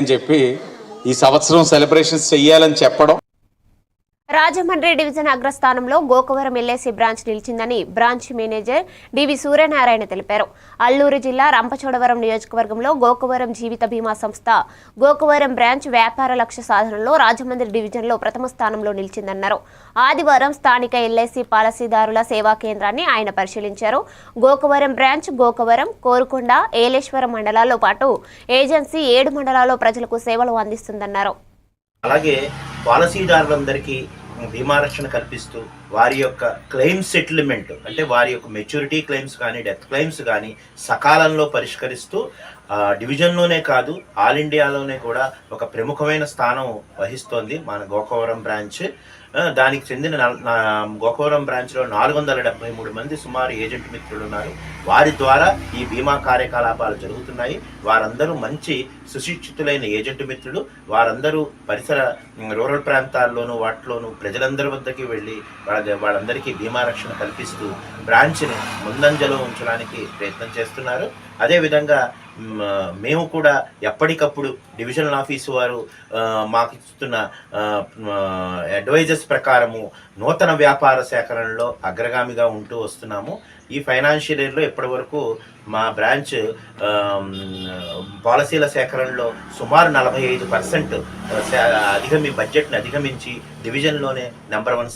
అని చెప్పి ఈ సంవత్సరం సెలబ్రేషన్స్ చెయ్యాలని చెప్పడం రాజమండ్రి డివిజన్ అగ్రస్థానంలో గోకవరం ఎల్ఐసి బ్రాంచ్ నిలిచిందని బ్రాంచ్ మేనేజర్ డివి సూర్యనారాయణ తెలిపారు. అల్లూరు జిల్లా రంపచోడవరం నియోజకవర్గంలో గోకవరం జీవిత బీమా సంస్థ గోకవరం బ్రాంచ్ వ్యాపార లక్ష్య సాధనలో రాజమండ్రి డివిజన్లో ప్రథమ స్థానంలో నిలిచిందన్నారు. ఆదివారం స్థానిక ఎల్ఐసి పాలసీదారుల సేవా కేంద్రాన్ని ఆయన పరిశీలించారు. గోకవరం బ్రాంచ్ గోకవరం కోరుకొండ ఏలేశ్వరం మండలాల్లో పాటు ఏజెన్సీ ఏడు మండలాల్లో ప్రజలకు సేవలు అందిస్తుందన్నారు. అలాగే పాలసీదారులందరికీ బీమా రక్షణ కల్పిస్తూ వారి యొక్క క్లెయిమ్ సెటిల్మెంట్ అంటే వారి యొక్క మెచ్యూరిటీ క్లెయిమ్స్ కానీ డెత్ క్లెయిమ్స్ కానీ సకాలంలో పరిష్కరిస్తూ డివిజన్లోనే కాదు ఆల్ ఇండియాలోనే కూడా ఒక ప్రముఖమైన స్థానం వహిస్తోంది మన గోకవరం బ్రాంచ్. దానికి చెందిన నల్- గోకవరం బ్రాంచ్లో నాలుగు వందల డెబ్బై మూడు మంది సుమారు ఏజెంట్ మిత్రులు ఉన్నారు. వారి ద్వారా ఈ బీమా కార్యకలాపాలు జరుగుతున్నాయి. వారందరూ మంచి సుశిక్షితులైన ఏజెంట్ మిత్రులు. వారందరూ పరిసర రూరల్ ప్రాంతాల్లోనూ వాటిలోనూ ప్రజలందరి వద్దకి వెళ్ళి వాళ్ళ వాళ్ళందరికీ బీమా రక్షణ కల్పిస్తూ బ్రాంచ్ని ముందంజలో ఉంచడానికి ప్రయత్నం చేస్తున్నారు. అదేవిధంగా మేము కూడా ఎప్పటికప్పుడు డివిజనల్ ఆఫీస్ వారు మాకు ఇస్తున్న అడ్వైజర్స్ ప్రకారము నూతన వ్యాపార సేకరణలో అగ్రగామిగా ఉంటూ వస్తున్నాము. ఈ ఫైనాన్షియల్ ఇయర్లో ఇప్పటివరకు మా బ్రాంచ్ పాలసీల సేకరణలో సుమారు నలభై ఐదు పర్సెంట్ అధిగమి బడ్జెట్ని అధిగమించి డివిజన్లోనే నెంబర్ వన్